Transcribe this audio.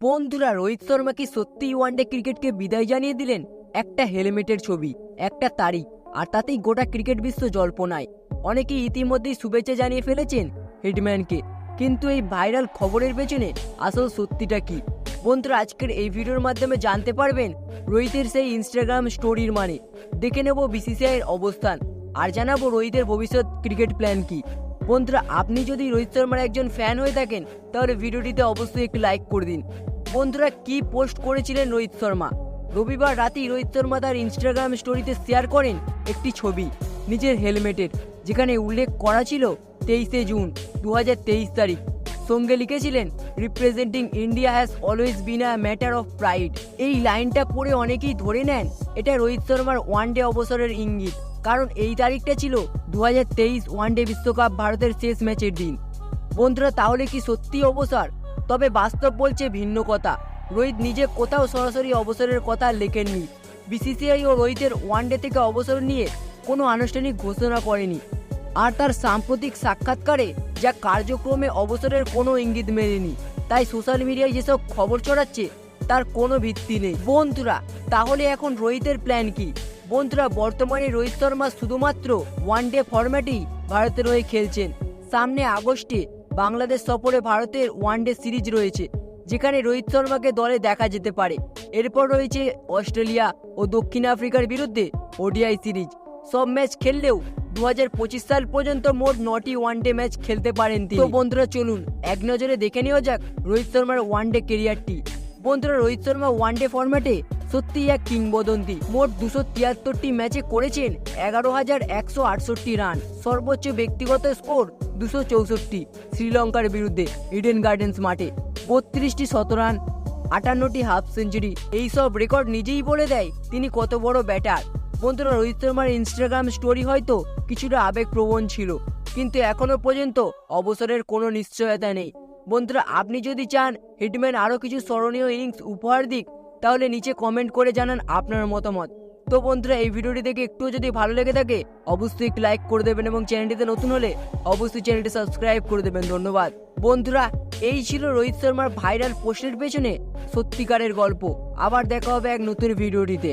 বন্ধুরা, রোহিত শর্মা কি সত্যিই ওয়ানডে ক্রিকেটকে বিদায় জানিয়ে দিলেন? একটা হেলমেটের ছবি, একটা তারিখ, আর তাতেই গোটা ক্রিকেট বিশ্ব জল্পনায়। অনেকেই ইতিমধ্যেই শুভেচ্ছা জানিয়ে ফেলেছেন হিটম্যানকে কিন্তু এই ভাইরাল খবরের পেছনে আসল সত্যিটা কি? বন্ধুরা, আজকের এই ভিডিওর মাধ্যমে জানতে পারবেন রোহিতের সেই ইনস্টাগ্রাম স্টোরির মানে। দেখে নেব বিসিসিআইয়ের অবস্থান, আর জানাব রোহিতের ভবিষ্যৎ ক্রিকেট প্ল্যান কি। বন্ধুরা, আপনি যদি রোহিত শর্মার একজন ফ্যান হয়ে থাকেন, তাহলে ভিডিওটিতে অবশ্যই একটি লাইক করে দিন। বন্ধুরা, কি পোস্ট করেছিলেন রোহিত শর্মা? রবিবার রাতেই রোহিত শর্মা তার ইনস্টাগ্রাম স্টোরিতে শেয়ার করেন একটি ছবি, নিজের হেলমেটের যেখানে উল্লেখ করা ছিল তেইশে জুন দু হাজার তেইশ তারিখ। সঙ্গে লিখেছিলেন representing India has always been a matter of pride এই লাইনটা পড়ে অনেকেই ধরে নেন, এটা রোহিত শর্মার ওয়ান ডে অবসরের ইঙ্গিত, কারণ এই তারিখটা ছিল দু ওয়ানডে বিশ্বকাপ ভারতের শেষ ম্যাচের দিন। বন্ধুরা, তাহলে কি সত্যি অবসর? তবে বাস্তব বলছে ভিন্ন কথা। রোহিত নিজে কোথাও সরাসরি অবসরের কথা লেখেননি। বিসিসিআই ও রোহিতের ওয়ানডে থেকে অবসর নিয়ে কোনো আনুষ্ঠানিক ঘোষণা করেনি। আর তার সাম্প্রতিক সাক্ষাৎকারে যা কার্যক্রমে অবসরের কোনো ইঙ্গিত মেলেনি, তাই সোশ্যাল মিডিয়ায় যেসব খবর ছড়াচ্ছে, তার কোনো ভিত্তি নেই। বন্ধুরা, তাহলে এখন রোহিতের প্ল্যান কি? বন্ধুরা, বর্তমানে রোহিত শর্মা শুধুমাত্র ওয়ানডে ফরম্যাটেই ভারতের হয়ে খেলছেন। সামনে আগস্টে বাংলাদেশ সফরে ভারতের ওয়ানডে সিরিজ রয়েছে, যেখানে রোহিত শর্মাকে দলে দেখা যেতে পারে। এরপর রয়েছে অস্ট্রেলিয়া ও দক্ষিণ আফ্রিকার বিরুদ্ধে ওডিআই সিরিজ। সব ম্যাচ খেললেও দু হাজার পঁচিশ সাল পর্যন্ত মোট নটি ওয়ানডে ম্যাচ খেলতে পারেন তিনি। বন্ধুরা, চলুন এক নজরে দেখে নেওয়া যাক রোহিত শর্মার ওয়ানডে কেরিয়ারটি বন্ধুরা, রোহিত শর্মা ওয়ানডে ফরম্যাটে সত্যিই এক কিংবদন্তি। মোট দুশো তিয়াত্তরটি ম্যাচে করেছেন এগারো হাজার একশো আটষট্টি রান। সর্বোচ্চ ব্যক্তিগত স্কোর দুশো চৌষট্টি শ্রীলঙ্কার বিরুদ্ধে ইডেন গার্ডেন্স মাঠে বত্রিশটি শতরান আটান্নটি হাফ সেঞ্চুরি এইসব রেকর্ড নিজেই বলে দেয় তিনি কত বড় ব্যাটার বন্ধুরা, রোহিত শর্মার ইনস্টাগ্রাম স্টোরি হয়তো কিছুটা আবেগপ্রবণ ছিল, কিন্তু এখনও পর্যন্ত অবসরের কোনো নিশ্চয়তা নেই। বন্ধুরা, আপনি যদি চান হিটম্যান আরও কিছু স্মরণীয় ইনিংস উপহার দিক, তাহলে নিচে কমেন্ট করে জানান আপনার মতামত। তো বন্ধুরা, এই ভিডিওটি দেখে একটু যদি ভালো লেগে থাকে, অবশ্যই একটি লাইক করে দেবেন এবং চ্যানেলটিতে নতুন হলে অবশ্যই চ্যানেলটি সাবস্ক্রাইব করে দেবেন। ধন্যবাদ। বন্ধুরা, এই ছিল রোহিত শর্মার ভাইরাল পোস্টের পেছনে সত্যিকারের গল্প। আবার দেখা হবে এক নতুন ভিডিওটিতে।